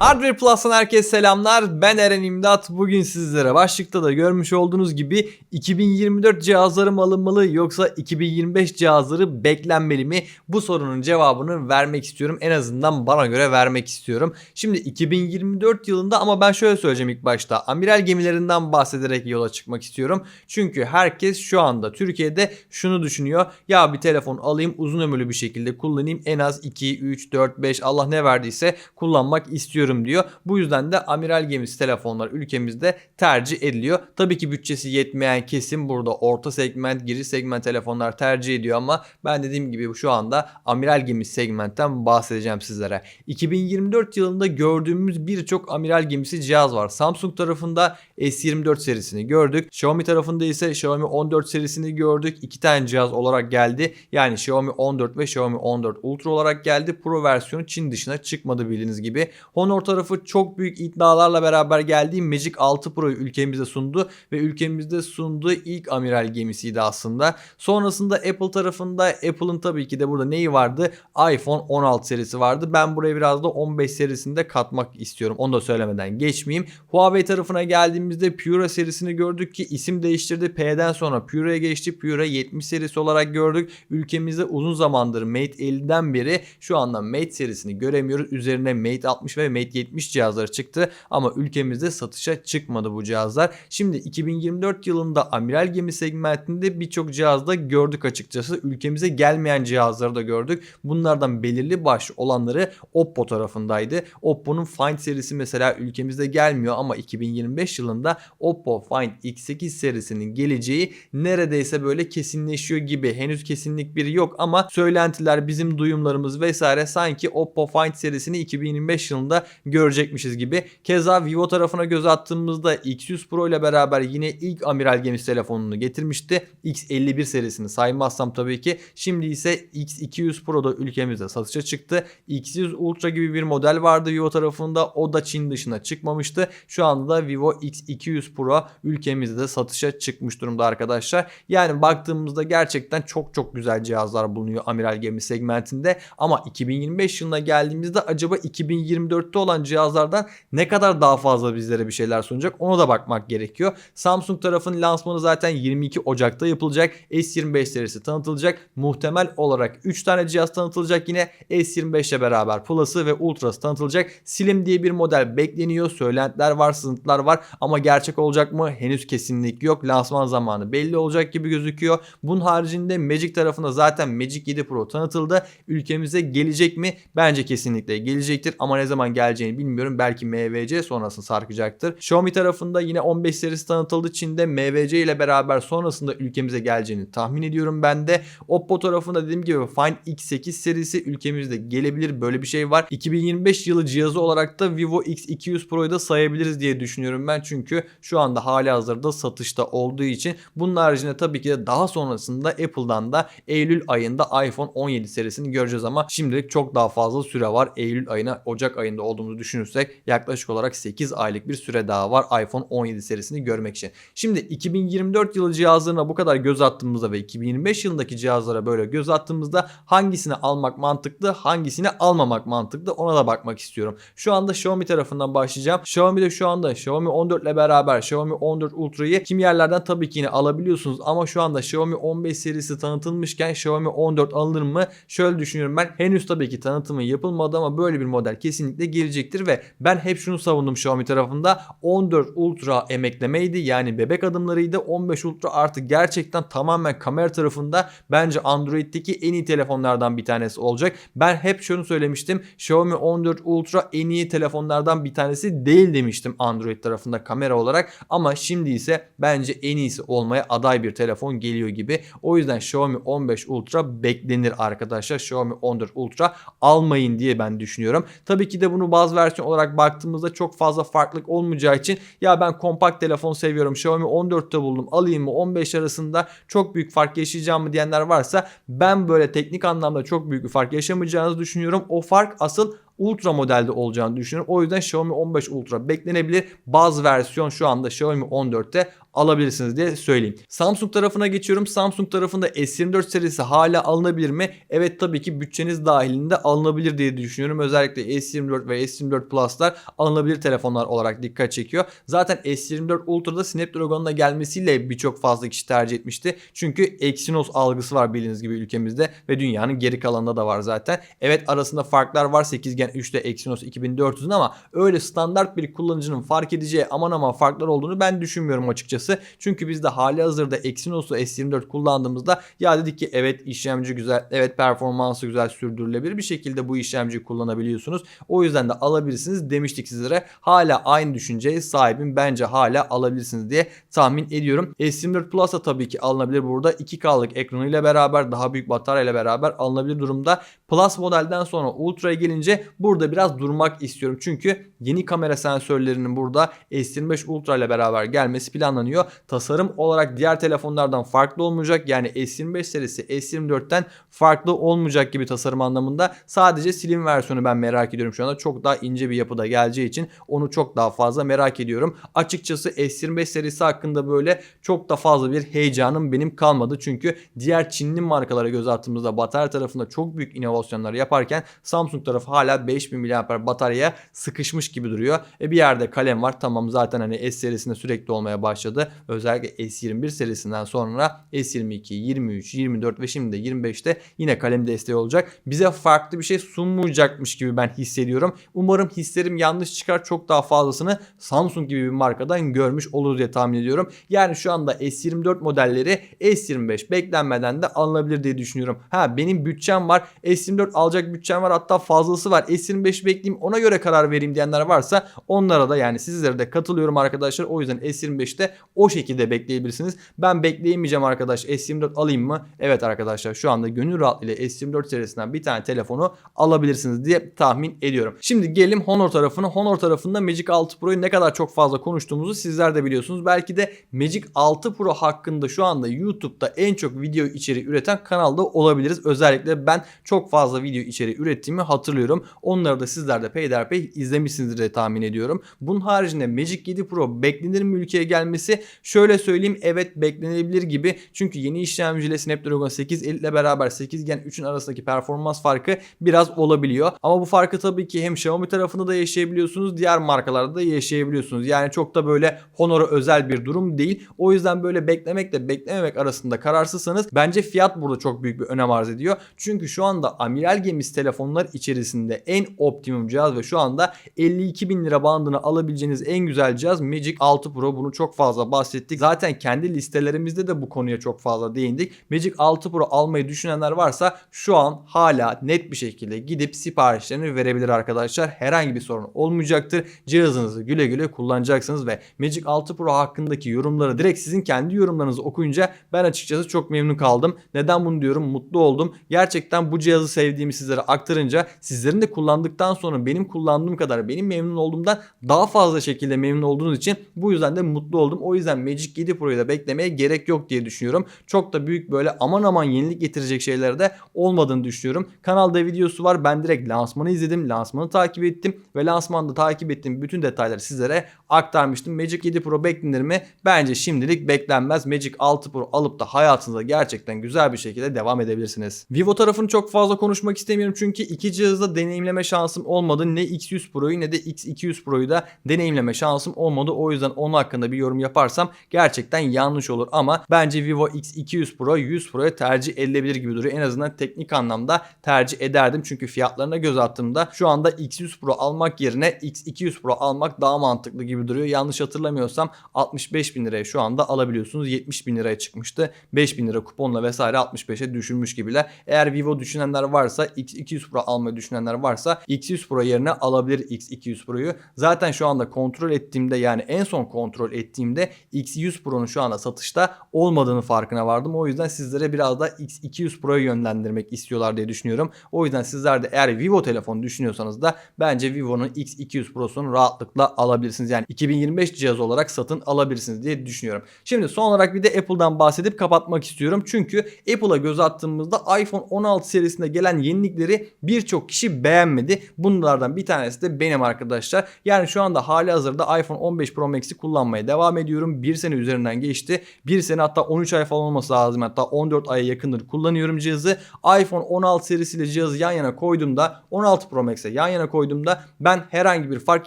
Hardware Plus'tan herkese selamlar. Ben Eren İmdat. Bugün sizlere başlıkta da görmüş olduğunuz gibi 2024 cihazları mı alınmalı yoksa 2025 cihazları beklenmeli mi? Bu sorunun cevabını vermek istiyorum. En azından bana göre vermek istiyorum. Şimdi 2024 yılında ama ben şöyle söyleyeceğim ilk başta. Amiral gemilerinden bahsederek yola çıkmak istiyorum. Çünkü herkes şu anda Türkiye'de şunu düşünüyor. Ya bir telefon alayım uzun ömürlü bir şekilde kullanayım. En az 2, 3, 4, 5 Allah ne verdiyse kullanmak istiyorum diyor. Bu yüzden de amiral gemisi telefonlar ülkemizde tercih ediliyor. Tabii ki bütçesi yetmeyen kesim burada orta segment, giriş segment telefonlar tercih ediyor ama ben dediğim gibi şu anda amiral gemisi segmentten bahsedeceğim sizlere. 2024 yılında gördüğümüz birçok amiral gemisi cihaz var. Samsung tarafında S24 serisini gördük. Xiaomi tarafında ise Xiaomi 14 serisini gördük. İki tane cihaz olarak geldi. Yani Xiaomi 14 ve Xiaomi 14 Ultra olarak geldi. Pro versiyonu Çin dışına çıkmadı bildiğiniz gibi. Honor tarafı çok büyük iddialarla beraber geldiği Magic 6 Pro'yu ülkemize sundu ve ülkemizde sunduğu ilk amiral gemisiydi aslında. Sonrasında Apple tarafında Apple'ın tabii ki de burada neyi vardı? iPhone 16 serisi vardı. Ben buraya biraz da 15 serisinde katmak istiyorum. Onu da söylemeden geçmeyeyim. Huawei tarafına geldiğimizde Pura serisini gördük ki isim değiştirdi. P'den sonra Pura'ya geçti. Pura 70 serisi olarak gördük. Ülkemizde uzun zamandır Mate 50'den beri şu anda Mate serisini göremiyoruz. Üzerine Mate 60 ve Mate 70 cihazları çıktı ama ülkemizde satışa çıkmadı bu cihazlar. Şimdi 2024 yılında amiral gemi segmentinde birçok cihazda gördük açıkçası. Ülkemize gelmeyen cihazları da gördük. Bunlardan belirli baş olanları Oppo tarafındaydı. Oppo'nun Find serisi mesela ülkemizde gelmiyor ama 2025 yılında Oppo Find X8 serisinin geleceği neredeyse böyle kesinleşiyor gibi. Henüz kesinlik biri yok ama söylentiler, bizim duyumlarımız vesaire sanki Oppo Find serisini 2025 yılında görecekmişiz gibi. Keza Vivo tarafına göz attığımızda X100 Pro ile beraber yine ilk amiral gemisi telefonunu getirmişti. X51 serisini saymazsam tabii ki. Şimdi ise X200 Pro da ülkemizde satışa çıktı. X100 Ultra gibi bir model vardı Vivo tarafında. O da Çin dışına çıkmamıştı. Şu anda da Vivo X200 Pro ülkemizde de satışa çıkmış durumda arkadaşlar. Yani baktığımızda gerçekten çok çok güzel cihazlar bulunuyor amiral gemi segmentinde. Ama 2025 yılına geldiğimizde acaba 2024'te olan cihazlardan ne kadar daha fazla bizlere bir şeyler sunacak ona da bakmak gerekiyor. Samsung tarafının lansmanı zaten 22 Ocak'ta yapılacak. S25 serisi tanıtılacak. Muhtemel olarak 3 tane cihaz tanıtılacak yine S25 ile beraber Plus'ı ve Ultra'sı tanıtılacak. Slim diye bir model bekleniyor. Söylentiler var, sızıntılar var ama gerçek olacak mı? Henüz kesinlik yok. Lansman zamanı belli olacak gibi gözüküyor. Bunun haricinde Magic tarafında zaten Magic 7 Pro tanıtıldı. Ülkemize gelecek mi? Bence kesinlikle gelecektir ama ne zaman geleceğini bilmiyorum. Belki MVC sonrasında sarkacaktır. Xiaomi tarafında yine 15 serisi tanıtıldı. Çin'de MVC ile beraber sonrasında ülkemize geleceğini tahmin ediyorum ben de. Oppo tarafında dediğim gibi Find X8 serisi ülkemizde gelebilir. Böyle bir şey var. 2025 yılı cihazı olarak da Vivo X200 Pro'yu da sayabiliriz diye düşünüyorum ben. Çünkü şu anda hali hazırda satışta olduğu için bunun haricinde tabii ki de daha sonrasında Apple'dan da Eylül ayında iPhone 17 serisini göreceğiz ama şimdilik çok daha fazla süre var. Eylül ayına Ocak ayında olduğumuzu düşünürsek yaklaşık olarak 8 aylık bir süre daha var iPhone 17 serisini görmek için. Şimdi 2024 yılı cihazlarına bu kadar göz attığımızda ve 2025 yılındaki cihazlara böyle göz attığımızda hangisini almak mantıklı hangisini almamak mantıklı ona da bakmak istiyorum. Şu anda Xiaomi tarafından başlayacağım. Xiaomi'de şu anda Xiaomi 14 ile beraber Xiaomi 14 Ultra'yı kim yerlerden tabii ki yine alabiliyorsunuz ama şu anda Xiaomi 15 serisi tanıtılmışken Xiaomi 14 alınır mı? Şöyle düşünüyorum ben henüz tabii ki tanıtımı yapılmadı ama böyle bir model kesinlikle gelecektir ve ben hep şunu savundum Xiaomi tarafında 14 Ultra emeklemeydi yani bebek adımlarıydı 15 Ultra artık gerçekten tamamen kamera tarafında bence Android'deki en iyi telefonlardan bir tanesi olacak. Ben hep şunu söylemiştim Xiaomi 14 Ultra en iyi telefonlardan bir tanesi değil demiştim Android tarafında kamera olarak ama şimdi ise bence en iyisi olmaya aday bir telefon geliyor gibi. O yüzden Xiaomi 15 Ultra beklenir arkadaşlar. Xiaomi 14 Ultra almayın diye ben düşünüyorum. Tabii ki de bunu baz versiyon olarak baktığımızda çok fazla farklılık olmayacağı için ya ben kompakt telefon seviyorum Xiaomi 14'te buldum alayım mı 15 arasında çok büyük fark yaşayacağım mı diyenler varsa ben böyle teknik anlamda çok büyük bir fark yaşamayacağınızı düşünüyorum. O fark asıl Ultra modelde olacağını düşünüyorum. O yüzden Xiaomi 15 Ultra beklenebilir. Bazı versiyon şu anda Xiaomi 14'te alabilirsiniz diye söyleyeyim. Samsung tarafına geçiyorum. Samsung tarafında S24 serisi hala alınabilir mi? Evet tabii ki bütçeniz dahilinde alınabilir diye düşünüyorum. Özellikle S24 ve S24 Plus'lar alınabilir telefonlar olarak dikkat çekiyor. Zaten S24 Ultra'da Snapdragon'la gelmesiyle birçok fazla kişi tercih etmişti. Çünkü Exynos algısı var bildiğiniz gibi ülkemizde ve dünyanın geri kalanında da var zaten. Evet arasında farklar var. 8 Gen 3'te Exynos 2400'ün ama öyle standart bir kullanıcının fark edeceği aman aman farklar olduğunu ben düşünmüyorum açıkçası. Çünkü biz de hali hazırda Exynos'u S24 kullandığımızda ya dedik ki evet işlemci güzel, evet performansı güzel sürdürülebilir bir şekilde bu işlemciyi kullanabiliyorsunuz. O yüzden de alabilirsiniz demiştik sizlere. Hala aynı düşünceye sahibim. Bence hala alabilirsiniz diye tahmin ediyorum. S24 Plus da tabii ki alınabilir burada. 2K'lık ekranıyla beraber daha büyük bataryayla beraber alınabilir durumda. Plus modelden sonra Ultra'ya gelince burada biraz durmak istiyorum. Çünkü yeni kamera sensörlerinin burada S25 Ultra ile beraber gelmesi planlanıyor. Tasarım olarak diğer telefonlardan farklı olmayacak. Yani S25 serisi S24'ten farklı olmayacak gibi tasarım anlamında. Sadece slim versiyonu ben merak ediyorum şu anda. Çok daha ince bir yapıda geleceği için onu çok daha fazla merak ediyorum. Açıkçası S25 serisi hakkında böyle çok da fazla bir heyecanım benim kalmadı. Çünkü diğer Çinli markalara göz attığımızda batarya tarafında çok büyük inovasyonlar yaparken Samsung tarafı hala 5000 mAh bataryaya sıkışmış gibi duruyor. E bir yerde kalem var. Tamam zaten hani S serisinde sürekli olmaya başladı. Özellikle S21 serisinden sonra S22, 23, 24 ve şimdi de 25'te yine kalem desteği olacak. Bize farklı bir şey sunmayacakmış gibi ben hissediyorum. Umarım hislerim yanlış çıkar. Çok daha fazlasını Samsung gibi bir markadan görmüş olur diye tahmin ediyorum. Yani şu anda S24 modelleri S25 beklenmeden de alınabilir diye düşünüyorum. Ha benim bütçem var. S24 alacak bütçem var. Hatta fazlası var. S25 bekleyeyim ona göre karar vereyim diyenler varsa onlara da yani sizlere de katılıyorum arkadaşlar. O yüzden S25'te o şekilde bekleyebilirsiniz. Ben bekleyemeyeceğim arkadaş. S24 alayım mı? Evet arkadaşlar şu anda gönül rahatlığıyla S24 serisinden bir tane telefonu alabilirsiniz diye tahmin ediyorum. Şimdi gelelim Honor tarafına. Honor tarafında Magic 6 Pro'yu ne kadar çok fazla konuştuğumuzu sizler de biliyorsunuz. Belki de Magic 6 Pro hakkında şu anda YouTube'da en çok video içeriği üreten kanalda olabiliriz. Özellikle ben çok fazla video içeriği ürettiğimi hatırlıyorum. Onları da sizler de peyderpey izlemişsinizdir diye tahmin ediyorum. Bunun haricinde Magic 7 Pro beklenir mi ülkeye gelmesi? Şöyle söyleyeyim evet beklenebilir gibi. Çünkü yeni işlemciyle Snapdragon 850 ile beraber 8 Gen 3'ün arasındaki performans farkı biraz olabiliyor. Ama bu farkı tabii ki hem Xiaomi tarafında da yaşayabiliyorsunuz, diğer markalarda da yaşayabiliyorsunuz. Yani çok da böyle Honor'a özel bir durum değil. O yüzden böyle beklemekle beklememek arasında kararsızsanız bence fiyat burada çok büyük bir önem arz ediyor. Çünkü şu anda amiral gemisi telefonlar içerisinde en optimum cihaz ve şu anda 52 bin lira bandını alabileceğiniz en güzel cihaz Magic 6 Pro. Bunu çok fazla bahsettik. Zaten kendi listelerimizde de bu konuya çok fazla değindik. Magic 6 Pro almayı düşünenler varsa şu an hala net bir şekilde gidip siparişlerini verebilir arkadaşlar. Herhangi bir sorun olmayacaktır. Cihazınızı güle güle kullanacaksınız ve Magic 6 Pro hakkındaki yorumları direkt sizin kendi yorumlarınızı okuyunca ben açıkçası çok memnun kaldım. Neden bunu diyorum? Mutlu oldum. Gerçekten bu cihazı sevdiğimi sizlere aktarınca sizlerin de kullandıktan sonra benim kullandığım kadar benim memnun olduğumdan daha fazla şekilde memnun olduğunuz için bu yüzden de mutlu oldum. O yüzden Magic 7 Pro'yu da beklemeye gerek yok diye düşünüyorum. Çok da büyük böyle aman aman yenilik getirecek şeyler de olmadığını düşünüyorum. Kanalda videosu var. Ben direkt lansmanı izledim. Lansmanı takip ettim ve lansmanda takip ettiğim bütün detayları sizlere aktarmıştım. Magic 7 Pro beklenir mi? Bence şimdilik beklenmez. Magic 6 Pro alıp da hayatınıza gerçekten güzel bir şekilde devam edebilirsiniz. Vivo tarafını çok fazla konuşmak istemiyorum çünkü iki cihazda deneyimleme şansım olmadı. Ne X100 Pro'yu ne de X200 Pro'yu da deneyimleme şansım olmadı. O yüzden onun hakkında bir yorum yaparsam gerçekten yanlış olur ama bence Vivo X200 Pro 100 Pro'ya tercih edilebilir gibi duruyor. En azından teknik anlamda tercih ederdim. Çünkü fiyatlarına göz attığımda şu anda X100 Pro almak yerine X200 Pro almak daha mantıklı gibi duruyor. Yanlış hatırlamıyorsam 65 bin liraya şu anda alabiliyorsunuz. 70 bin liraya çıkmıştı. 5 bin lira kuponla vesaire 65'e düşürmüş gibiler. Eğer Vivo düşünenler varsa X200 Pro almayı düşünenler varsa X100 Pro yerine alabilir X200 Pro'yu. Zaten şu anda kontrol ettiğimde yani en son kontrol ettiğimde X100 Pro'nun şu anda satışta olmadığını farkına vardım. O yüzden sizlere biraz da X200 Pro'yu yönlendirmek istiyorlar diye düşünüyorum. O yüzden sizler de eğer Vivo telefonu düşünüyorsanız da bence Vivo'nun X200 Pro'sunu rahatlıkla alabilirsiniz. Yani 2025 cihaz olarak satın alabilirsiniz diye düşünüyorum. Şimdi son olarak bir de Apple'dan bahsedip kapatmak istiyorum. Çünkü Apple'a göz attığımızda iPhone 16 serisinde gelen gelen yenilikleri birçok kişi beğenmedi. Bunlardan bir tanesi de benim arkadaşlar. Yani şu anda hali hazırda iPhone 15 Pro Max'i kullanmaya devam ediyorum. Bir sene üzerinden geçti. Bir sene hatta 13 ay falan olması lazım. Hatta 14 aya yakındır kullanıyorum cihazı. iPhone 16 serisiyle cihazı yan yana koyduğumda 16 Pro Max'e yan yana koyduğumda ben herhangi bir fark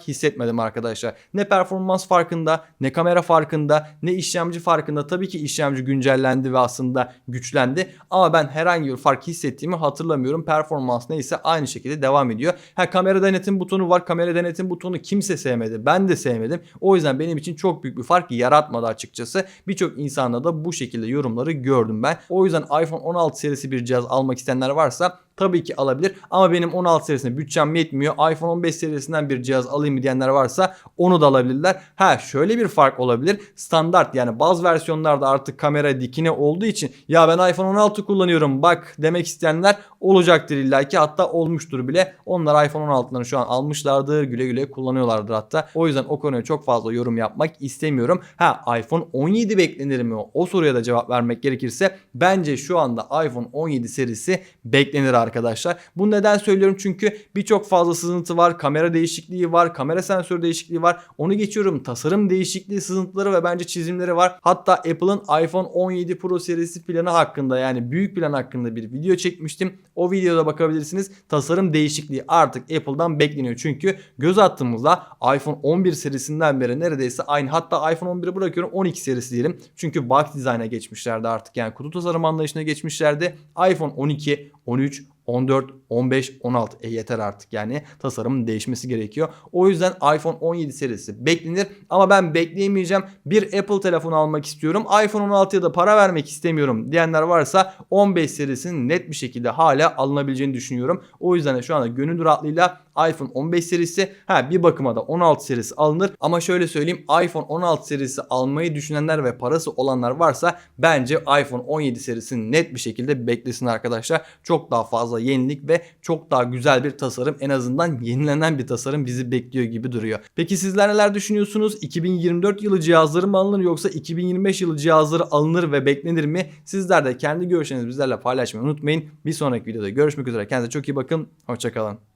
hissetmedim arkadaşlar. Ne performans farkında, ne kamera farkında, ne işlemci farkında. Tabii ki işlemci güncellendi ve aslında güçlendi. Ama ben herhangi bir fark hissettiğimi hatırlamıyorum. Performans neyse aynı şekilde devam ediyor. Ha kamera denetim butonu var. Kamera denetim butonu kimse sevmedi. Ben de sevmedim. O yüzden benim için çok büyük bir fark yaratmadı açıkçası. Birçok insanda da bu şekilde yorumları gördüm ben. O yüzden iPhone 16 serisi bir cihaz almak isteyenler varsa tabii ki alabilir. Ama benim 16 serisine bütçem yetmiyor. iPhone 15 serisinden bir cihaz alayım diyenler varsa onu da alabilirler. Ha şöyle bir fark olabilir. Standart yani bazı versiyonlarda artık kamera dikine olduğu için ya ben iPhone 16 kullanıyorum bak demek isteyenler olacaktır illaki. Hatta olmuştur bile. Onlar iPhone 16'ları şu an almışlardır. Güle güle kullanıyorlardır hatta. O yüzden o konuya çok fazla yorum yapmak istemiyorum. Ha iPhone 17 beklenir mi? O soruya da cevap vermek gerekirse bence şu anda iPhone 17 serisi beklenir arkadaşlar. Bu neden söylüyorum? Çünkü birçok fazla sızıntı var. Kamera değişikliği var. Kamera sensörü değişikliği var. Onu geçiyorum. Tasarım değişikliği sızıntıları ve bence çizimleri var. Hatta Apple'ın iPhone 17 Pro serisi planı hakkında yani büyük plan hakkında bir video çekmiştim. O videoda bakabilirsiniz. Tasarım değişikliği artık Apple'dan bekleniyor. Çünkü göz attığımızda iPhone 11 serisinden beri neredeyse aynı. Hatta iPhone 11'i bırakıyorum 12 serisi diyelim. Çünkü box design'a geçmişlerdi artık. Yani kutu tasarım anlayışına geçmişlerdi. iPhone 12, 13, 14, 15, 16 e yeter artık yani tasarımın değişmesi gerekiyor. O yüzden iPhone 17 serisi beklenir ama ben bekleyemeyeceğim. Bir Apple telefonu almak istiyorum. iPhone 16'ya da para vermek istemiyorum diyenler varsa 15 serisinin net bir şekilde hala alınabileceğini düşünüyorum. O yüzden de şu anda gönül rahatlığıyla iPhone 15 serisi ha bir bakıma da 16 serisi alınır ama şöyle söyleyeyim iPhone 16 serisi almayı düşünenler ve parası olanlar varsa bence iPhone 17 serisini net bir şekilde beklesin arkadaşlar. Çok daha fazla yenilik ve çok daha güzel bir tasarım en azından yenilenen bir tasarım bizi bekliyor gibi duruyor. Peki sizler neler düşünüyorsunuz? 2024 yılı cihazları mı alınır yoksa 2025 yılı cihazları alınır ve beklenir mi? Sizler de kendi görüşlerinizi bizlerle paylaşmayı unutmayın. Bir sonraki videoda görüşmek üzere. Kendinize çok iyi bakın. Hoşçakalın.